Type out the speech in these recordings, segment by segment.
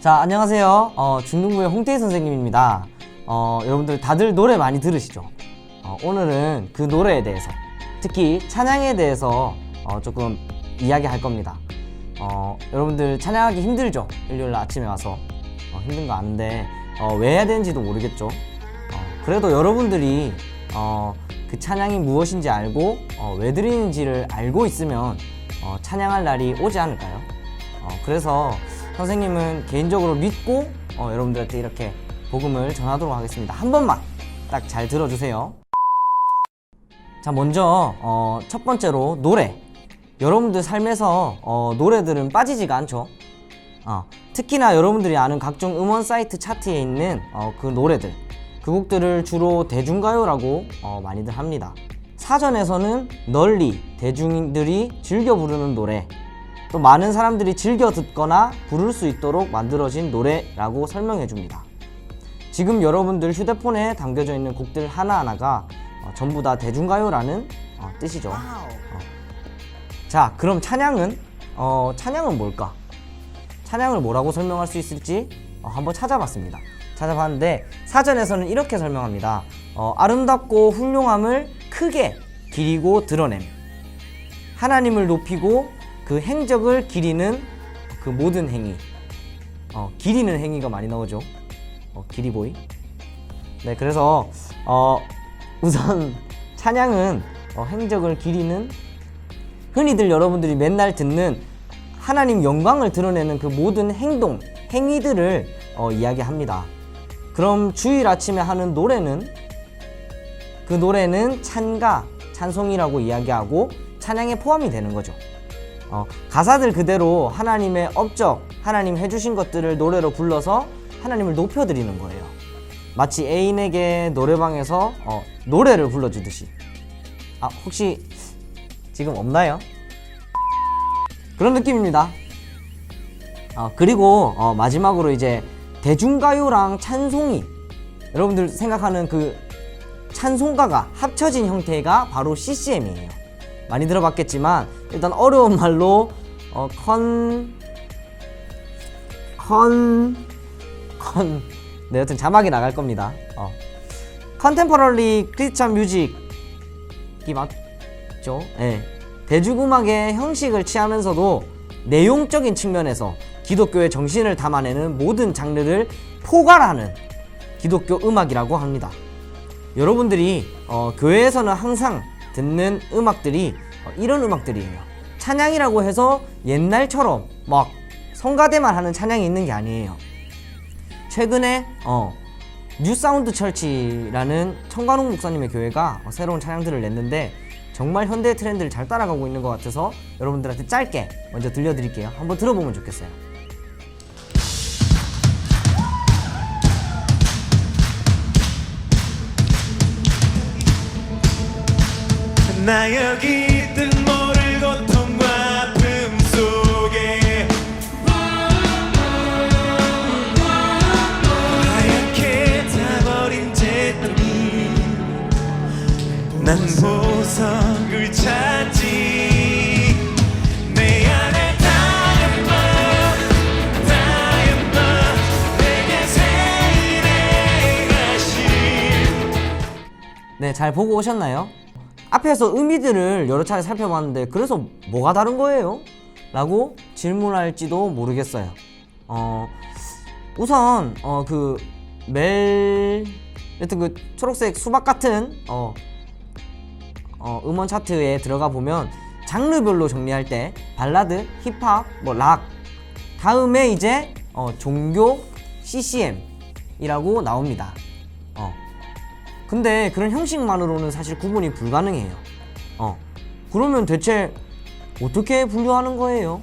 자, 안녕하세요. 어, 중등부의 홍태희 선생님입니다. 어, 여러분들 다들 노래 많이 들으시죠? 어, 오늘은 그 노래에 대해서, 특히 찬양에 대해서 어, 조금 이야기할 겁니다. 어, 여러분들 찬양하기 힘들죠? 일요일 아침에 와서. 어, 힘든 거 아는데, 어, 왜 해야 되는지도 모르겠죠? 어, 그래도 여러분들이 어, 그 찬양이 무엇인지 알고, 어, 왜 드리는지를 알고 있으면 어, 찬양할 날이 오지 않을까요? 어, 그래서 선생님은 개인적으로 믿고 어, 여러분들한테 이렇게 복음을 전하도록 하겠습니다. 한 번만 딱 잘 들어주세요. 자, 먼저 어, 첫 번째로 노래. 여러분들 삶에서 어, 노래들은 빠지지가 않죠. 어, 특히나 여러분들이 아는 각종 음원 사이트 차트에 있는 어, 그 노래들. 그 곡들을 주로 대중가요라고 어, 많이들 합니다. 사전에서는 널리 대중들이 즐겨 부르는 노래, 또 많은 사람들이 즐겨 듣거나 부를 수 있도록 만들어진 노래라고 설명해 줍니다. 지금 여러분들 휴대폰에 담겨져 있는 곡들 하나하나가 어, 전부 다 대중가요라는 어, 뜻이죠. 어. 자, 그럼 찬양은 어, 찬양은 뭘까? 찬양을 뭐라고 설명할 수 있을지 어, 한번 찾아봤습니다. 찾아봤는데 사전에서는 이렇게 설명합니다. 어, 아름답고 훌륭함을 크게 기리고 드러냄. 하나님을 높이고 그 행적을 기리는 그 모든 행위. 어, 기리는 행위가 많이 나오죠. 어, 기리보이. 네, 그래서 어, 우선 찬양은 어, 행적을 기리는 흔히들 여러분들이 맨날 듣는 하나님 영광을 드러내는 그 모든 행동, 행위들을 어, 이야기합니다. 그럼 주일 아침에 하는 노래는 그 노래는 찬가, 찬송이라고 이야기하고 찬양에 포함이 되는 거죠. 어, 가사들 그대로 하나님의 업적, 하나님 해주신 것들을 노래로 불러서 하나님을 높여드리는 거예요. 마치 애인에게 노래방에서 어, 노래를 불러주듯이. 아, 혹시 지금 없나요? 그런 느낌입니다. 어, 그리고 어, 마지막으로 이제 대중가요랑 찬송이 여러분들 생각하는 그 찬송가가 합쳐진 형태가 바로 CCM이에요. 많이 들어봤겠지만 일단 어려운 말로 어, 컨, 컨, 컨, 네, 여튼 자막이 나갈 겁니다. 어. 컨템퍼러리 크리스찬 뮤직이 맞죠? 예. 대중음악의 형식을 취하면서도 내용적인 측면에서 기독교의 정신을 담아내는 모든 장르를 포괄하는 기독교 음악이라고 합니다. 여러분들이 어, 교회에서는 항상 듣는 음악들이 어, 이런 음악들이에요. 찬양이라고 해서 옛날처럼 막 성가대만 하는 찬양이 있는 게 아니에요. 최근에 어, 뉴 사운드 철치라는 청관홍 목사님의 교회가 어, 새로운 찬양들을 냈는데 정말 현대 트렌드를 잘 따라가고 있는 것 같아서 여러분들한테 짧게 먼저 들려드릴게요. 한번 들어보면 좋겠어요. 네, 잘 보고 오셨나요? 앞에서 의미들을 여러 차례 살펴봤는데 그래서 뭐가 다른 거예요? 라고 질문할지도 모르겠어요. 어, 우선 어, 그 멜, 여튼 그 초록색 수박 같은 어, 어, 음원 차트에 들어가 보면 장르별로 정리할 때 발라드, 힙합, 뭐 락, 다음에 이제 어, 종교, CCM이라고 나옵니다. 어. 근데 그런 형식만으로는 사실 구분이 불가능해요. 어. 그러면 대체 어떻게 분류하는 거예요?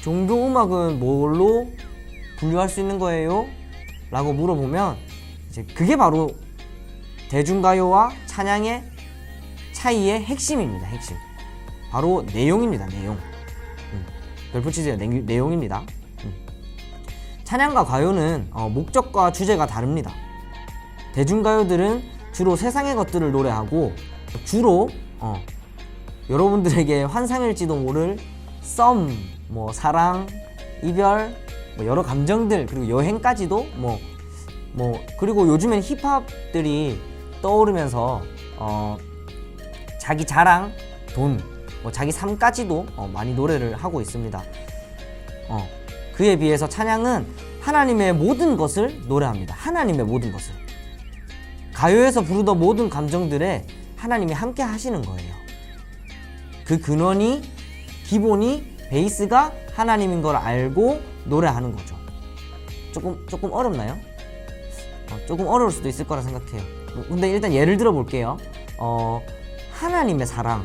종교 음악은 뭘로 분류할 수 있는 거예요? 라고 물어보면 이제 그게 바로 대중가요와 찬양의 차이의 핵심입니다. 핵심. 바로 내용입니다. 내용. 음. 별 붙이세요. 내, 내용입니다. 음. 찬양과 가요는 어, 목적과 주제가 다릅니다. 대중가요들은 주로 세상의 것들을 노래하고 주로 어, 여러분들에게 환상일지도 모를 썸, 뭐 사랑, 이별, 뭐 여러 감정들 그리고 여행까지도 뭐뭐 그리고 요즘엔 힙합들이 떠오르면서 어 자기 자랑, 돈, 뭐 자기 삶까지도 어, 많이 노래를 하고 있습니다. 어 그에 비해서 찬양은 하나님의 모든 것을 노래합니다. 하나님의 모든 것을 가요에서 부르던 모든 감정들에 하나님이 함께 하시는 거예요. 그 근원이 기본이 베이스가 하나님인 걸 알고 노래하는 거죠. 조금 조금 어렵나요? 어, 조금 어려울 수도 있을 거라 생각해요. 뭐, 근데 일단 예를 들어 볼게요. 어, 하나님의 사랑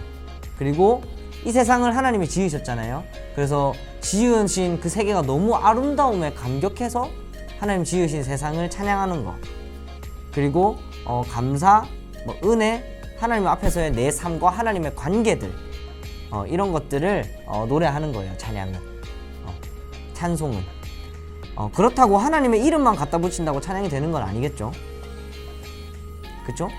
그리고 이 세상을 하나님이 지으셨잖아요. 그래서 지으신 그 세계가 너무 아름다움에 감격해서 하나님 지으신 세상을 찬양하는 거. 그리고 어, 감사, 뭐 은혜, 하나님 앞에서의 내 삶과 하나님의 관계들 어, 이런 것들을 어, 노래하는 거예요. 찬양은 어, 찬송은 어, 그렇다고 하나님의 이름만 갖다 붙인다고 찬양이 되는 건 아니겠죠? 그쵸?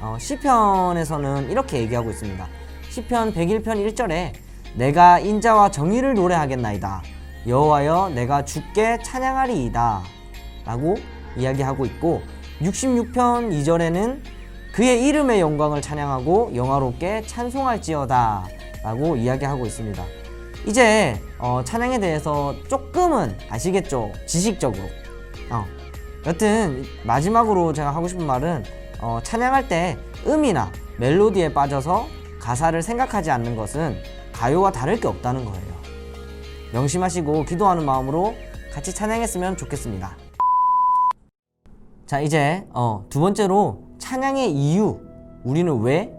어, 시편에서는 이렇게 얘기하고 있습니다. 시편 101편 1절에 내가 인자와 정의를 노래하겠나이다. 여호와여 내가 주께 찬양하리이다. 라고 이야기하고 있고 66편 2절에는 그의 이름의 영광을 찬양하고 영화롭게 찬송할지어다. 라고 이야기하고 있습니다. 이제 어, 찬양에 대해서 조금은 아시겠죠? 지식적으로. 어. 여튼 마지막으로 제가 하고 싶은 말은 어, 찬양할 때 음이나 멜로디에 빠져서 가사를 생각하지 않는 것은 가요와 다를 게 없다는 거예요. 명심하시고 기도하는 마음으로 같이 찬양했으면 좋겠습니다. 자 이제 어, 두 번째로 찬양의 이유 우리는 왜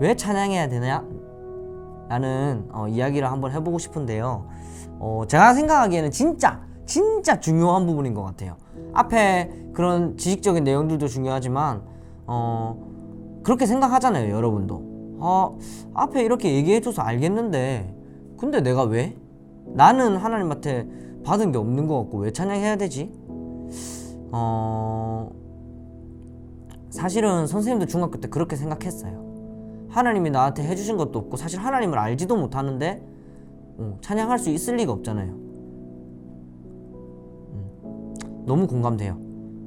왜 찬양해야 되냐 라는 어, 이야기를 한번 해보고 싶은데요. 어, 제가 생각하기에는 진짜 진짜 중요한 부분인 것 같아요. 앞에 그런 지식적인 내용들도 중요하지만 어, 그렇게 생각하잖아요, 여러분도. 어, 앞에 이렇게 얘기해줘서 알겠는데, 근데 내가 왜? 나는 하나님한테 받은 게 없는 것 같고 왜 찬양해야 되지? 어, 사실은 선생님도 중학교 때 그렇게 생각했어요. 하나님이 나한테 해주신 것도 없고 사실 하나님을 알지도 못하는데 어, 찬양할 수 있을 리가 없잖아요. 음, 너무 공감돼요.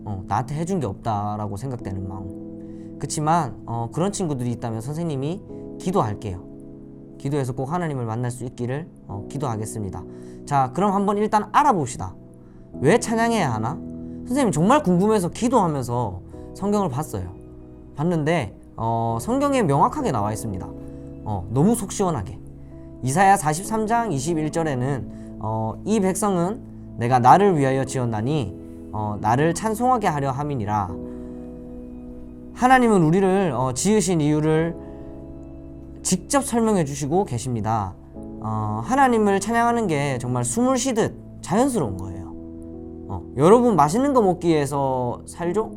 어, 나한테 해준 게 없다라고 생각되는 마음. 그렇지만 어, 그런 친구들이 있다면 선생님이 기도할게요. 기도해서 꼭 하나님을 만날 수 있기를 어, 기도하겠습니다. 자, 그럼 한번 일단 알아봅시다. 왜 찬양해야 하나? 선생님 정말 궁금해서 기도하면서 성경을 봤어요. 봤는데 어, 성경에 명확하게 나와 있습니다. 어, 너무 속 시원하게. 이사야 43장 21절에는 어, 이 백성은 내가 나를 위하여 지었나니 어, 나를 찬송하게 하려 함이니라. 하나님은 우리를 어, 지으신 이유를 직접 설명해 주시고 계십니다. 어, 하나님을 찬양하는 게 정말 숨을 쉬듯 자연스러운 거예요. 어, 여러분 맛있는 거 먹기 위해서 살죠?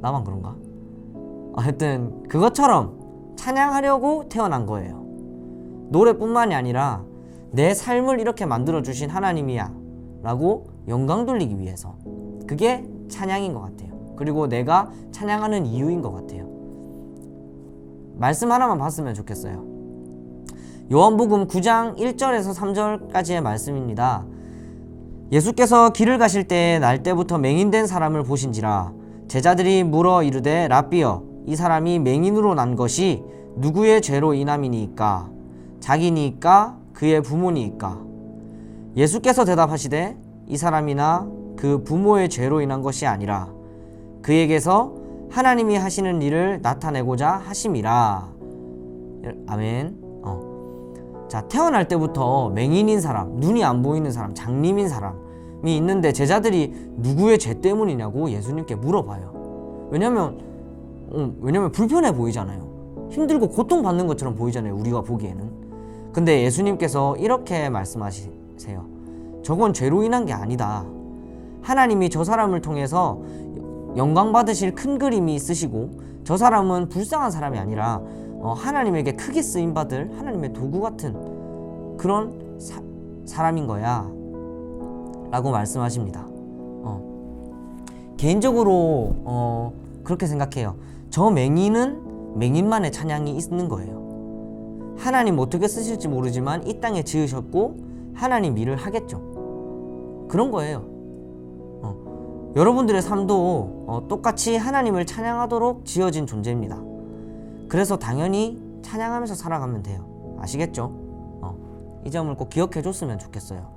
나만 그런가? 하여튼 그것처럼 찬양하려고 태어난 거예요. 노래뿐만이 아니라 내 삶을 이렇게 만들어 주신 하나님이야 라고 영광 돌리기 위해서 그게 찬양인 것 같아요. 그리고 내가 찬양하는 이유인 것 같아요. 말씀 하나만 봤으면 좋겠어요. 요한복음 9장 1절에서 3절까지의 말씀입니다. 예수께서 길을 가실 때에 날 때부터 맹인된 사람을 보신지라 제자들이 물어 이르되 라비여 이 사람이 맹인으로 난 것이 누구의 죄로 인함이니까? 자기니까? 그의 부모니까? 예수께서 대답하시되 이 사람이나 그 부모의 죄로 인한 것이 아니라 그에게서 하나님이 하시는 일을 나타내고자 하심이라. 아멘. 어. 자 태어날 때부터 맹인인 사람 눈이 안 보이는 사람 장님인 사람이 있는데 제자들이 누구의 죄 때문이냐고 예수님께 물어봐요. 왜냐면 어, 왜냐면 불편해 보이잖아요. 힘들고 고통받는 것처럼 보이잖아요 우리가 보기에는. 근데 예수님께서 이렇게 말씀하시세요. 저건 죄로 인한 게 아니다. 하나님이 저 사람을 통해서 영광 받으실 큰 그림이 있으시고 저 사람은 불쌍한 사람이 아니라 어, 하나님에게 크게 쓰임 받을 하나님의 도구 같은 그런 사, 사람인 거야 라고 말씀하십니다 어. 개인적으로 어, 그렇게 생각해요 저 맹인은 맹인만의 찬양이 있는 거예요 하나님 어떻게 쓰실지 모르지만 이 땅에 지으셨고 하나님 일을 하겠죠. 그런 거예요. 어, 여러분들의 삶도 어, 똑같이 하나님을 찬양하도록 지어진 존재입니다. 그래서 당연히 찬양하면서 살아가면 돼요. 아시겠죠? 어, 이 점을 꼭 기억해 줬으면 좋겠어요.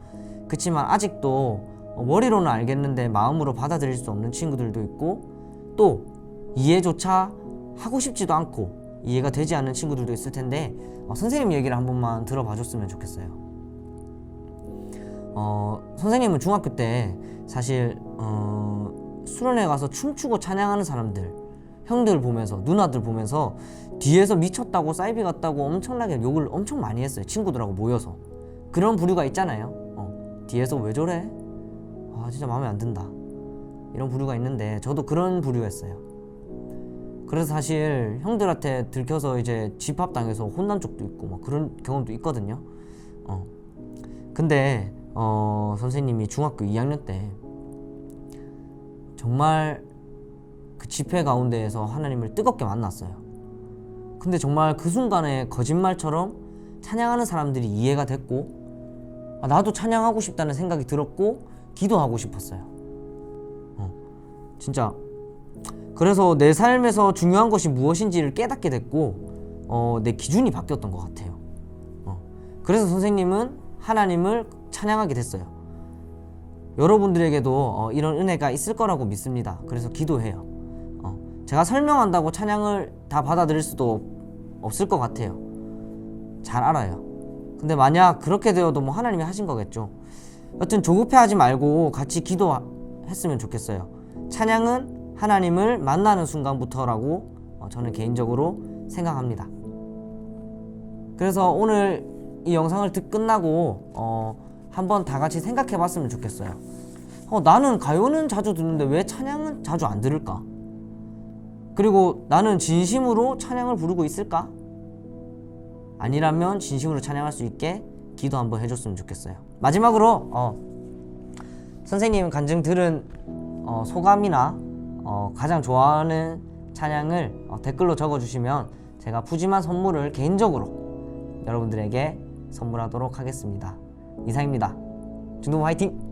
그렇지만 아직도 어, 머리로는 알겠는데 마음으로 받아들일 수 없는 친구들도 있고 또 이해조차 하고 싶지도 않고 이해가 되지 않는 친구들도 있을 텐데 어, 선생님 얘기를 한 번만 들어봐 줬으면 좋겠어요. 어, 선생님은 중학교 때 사실 어, 수련회 가서 춤추고 찬양하는 사람들 형들 보면서 누나들 보면서 뒤에서 미쳤다고 사이비 같다고 엄청나게 욕을 엄청 많이 했어요 친구들하고 모여서. 그런 부류가 있잖아요. 어, 뒤에서 왜 저래? 아 진짜 마음에 안 든다. 이런 부류가 있는데 저도 그런 부류였어요. 그래서 사실 형들한테 들켜서 이제 집합당해서 혼난 적도 있고 막 그런 경험도 있거든요. 어. 근데 어, 선생님이 중학교 2학년 때 정말 그 집회 가운데에서 하나님을 뜨겁게 만났어요. 근데 정말 그 순간에 거짓말처럼 찬양하는 사람들이 이해가 됐고 아, 나도 찬양하고 싶다는 생각이 들었고 기도하고 싶었어요. 어, 진짜 그래서 내 삶에서 중요한 것이 무엇인지를 깨닫게 됐고 어, 내 기준이 바뀌었던 것 같아요. 어, 그래서 선생님은 하나님을 찬양하게 됐어요. 여러분들에게도 어, 이런 은혜가 있을 거라고 믿습니다. 그래서 기도해요. 어, 제가 설명한다고 찬양을 다 받아들일 수도 없을 것 같아요. 잘 알아요. 근데 만약 그렇게 되어도 뭐 하나님이 하신 거겠죠. 여튼 조급해하지 말고 같이 기도했으면 좋겠어요. 찬양은 하나님을 만나는 순간부터라고 어, 저는 개인적으로 생각합니다. 그래서 오늘 이 영상을 듣 끝나고 어, 한번 다 같이 생각해 봤으면 좋겠어요. 어, 나는 가요는 자주 듣는데 왜 찬양은 자주 안 들을까? 그리고 나는 진심으로 찬양을 부르고 있을까? 아니라면 진심으로 찬양할 수 있게 기도 한번 해줬으면 좋겠어요. 마지막으로 어, 선생님 간증 들은 어, 소감이나 어, 가장 좋아하는 찬양을 어, 댓글로 적어주시면 제가 푸짐한 선물을 개인적으로 여러분들에게 선물하도록 하겠습니다. 이상입니다. 중동 화이팅!